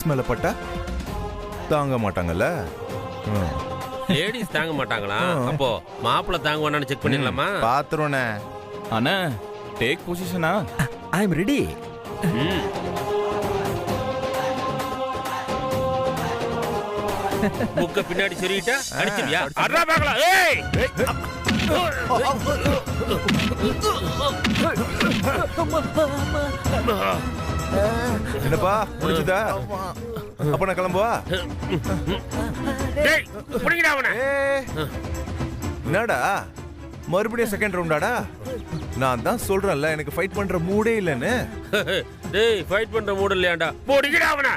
மேல பட்டா தாங்க மாட்டாங்கல்ல. லேடிஸ் தாங்க மாட்டாங்களா. அப்போ மாப்பிள்ளை தாங்குவானு செக் பண்ணிடலாமா? பாத்துருவேண்ணே அண்ணா டேக் பொசிஷனா ஐ எம் ரெடி ம். புக்க பின்னாடி சொல்லிட்டா அடிச்சிருவியா அட்ரா பார்க்கலாம் ஏய்! என்னப்பா முடிச்சுதா அப்ப நான் கிளம்புவா? என்னடா? மறுபடியும் செகண்ட் ரவுண்டாடா நான் தான் சொல்றேன்ல எனக்கு ஃபைட் பண்ற மூடே இல்லைன்னு. டேய் ஃபைட் பண்ற மூடு இல்லையாண்டா. புடிங்கடா அவனை.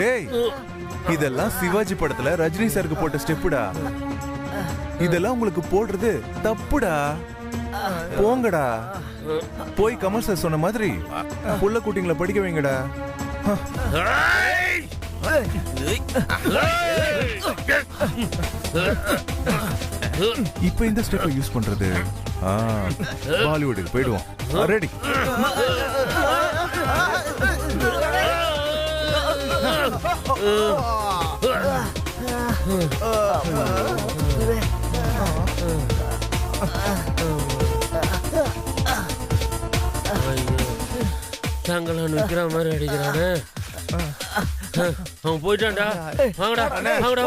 டேய் இதெல்லாம் சிவாஜி படத்துல ரஜினி சாருக்கு போட்ட ஸ்டெப்புடா இதெல்லாம் உங்களுக்கு போடுறது தப்புடா போங்கடா போய் கமல் சார் சொன்ன மாதிரி புள்ள குட்டிங்களை படிக்க வைங்கடா இப்ப இப்போ இந்த ஸ்டெப்பை யூஸ் பண்றது ஆ, பாலிவுட்டுக்கு போயிடுவோம் ரெடி தங்களான்னு விக்கிற மாதிரி அடிக்கிறானே. அவன் போயிட்டான்டா. வாங்கடா வாங்கடா